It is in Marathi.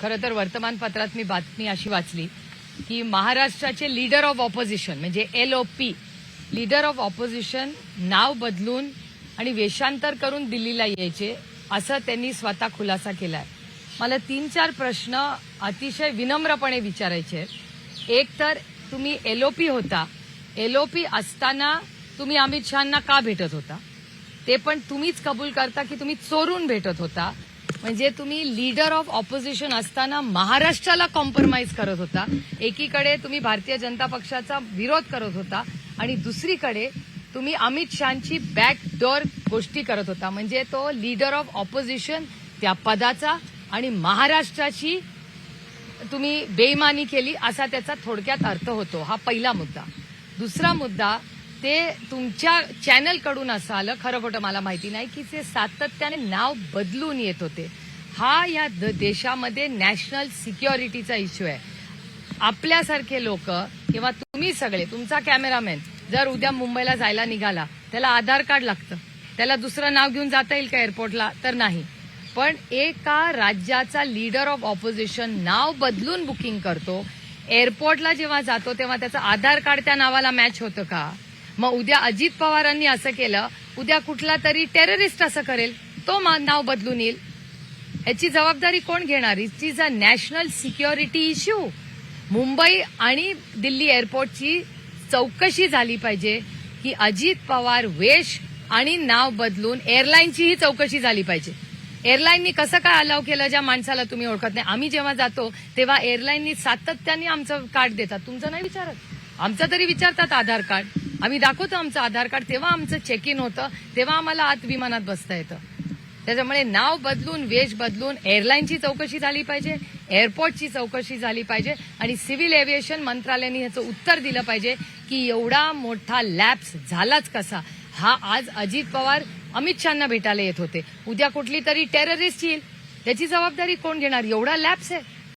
खरं तर वर्तमानपत्रात मी बातमी अशी वाचली की महाराष्ट्राचे लीडर ऑफ ऑपोजिशन म्हणजे L O P leader of opposition नाव बदलून आणि वेषांतर करून दिल्लीला यायचे असं त्यांनी स्वतः खुलासा केलाय. मला तीन चार प्रश्न अतिशय विनम्रपणे विचारायचे आहेत. एक तर तुम्ही एल ओ पी होता. एल ओ पी असताना तुम्ही अमित शहाना का भेटत होता? ते पण तुम्हीच कबूल करता की तुम्ही चोरून भेटत होता? म्हणजे तुम्ही लीडर ऑफ ऑपोजिशन असताना महाराष्ट्राला कॉम्प्रोमाइज करत होता. एकीकडे तुम्ही भारतीय जनता पक्षाचा विरोध करत होता आणि दुसरीकडे तुम्ही अमित शहाची बॅकडोर गोष्टी करत होता. म्हणजे तो लीडर ऑफ ऑपोजिशन त्या पदाचा आणि महाराष्ट्राची तुम्ही बेईमानी केली असा त्याचा थोडक्यात अर्थ होतो. हा पहिला मुद्दा. दुसरा मुद्दा ते तुमच्या चॅनलकडून असं आलं खरं खोटं मला माहिती नाही की ते सातत्याने नाव बदलून येत होते. हा या द- देशामध्ये नॅशनल सिक्युरिटीचा इश्यू आहे. आपल्यासारखे लोक किंवा तुम्ही सगळे तुमचा कॅमेरामॅन जर उद्या मुंबईला जायला निघाला त्याला आधार कार्ड लागतं. त्याला दुसरं नाव घेऊन जाता येईल का एअरपोर्टला तर नाही. पण एका राज्याचा लीडर ऑफ ऑपोजिशन नाव बदलून बुकिंग करतो. एअरपोर्टला जेव्हा जातो तेव्हा त्याचं आधार कार्ड त्या नावाला मॅच होतं का? मग उद्या अजित पवारांनी असं केलं उद्या कुठला तरी टेररिस्ट असं करेल तो मा- नाव बदलून येईल. याची जबाबदारी कोण घेणार? It is a national security issue Mumbai आणि दिल्ली एअरपोर्टची चौकशी झाली पाहिजे की अजित पवार वेश आणि नाव बदलून एअरलाईनचीही चौकशी झाली पाहिजे. एअरलाईननी कसं काय अलाव केलं ज्या माणसाला तुम्ही ओळखत नाही? आम्ही जेव्हा जातो तेव्हा एअरलाईननी सातत्याने आमचं कार्ड देतात. तुमचं नाही विचारत? आमचं तरी विचारतात आधार कार्ड आम्ही दाखवतो आमचं आधार कार्ड. तेव्हा आमचं चेक इन होतं. तेव्हा आम्हाला आत विमानात बसता येतं. त्याच्यामुळे नाव बदलून वेश बदलून एअरलाईनची चौकशी झाली पाहिजे एअरपोर्टची चौकशी झाली पाहिजे आणि सिव्हिल एव्हिएशन मंत्रालयाने ह्याचं उत्तर दिलं पाहिजे की एवढा मोठा लॅप्स झालाच कसा? हा आज अजित पवार अमित शहाना भेटायला येत होते. उद्या कुठली तरी टेररिस्ट येईल. त्याची जबाबदारी कोण घेणार? एवढा लॅप्स आहे.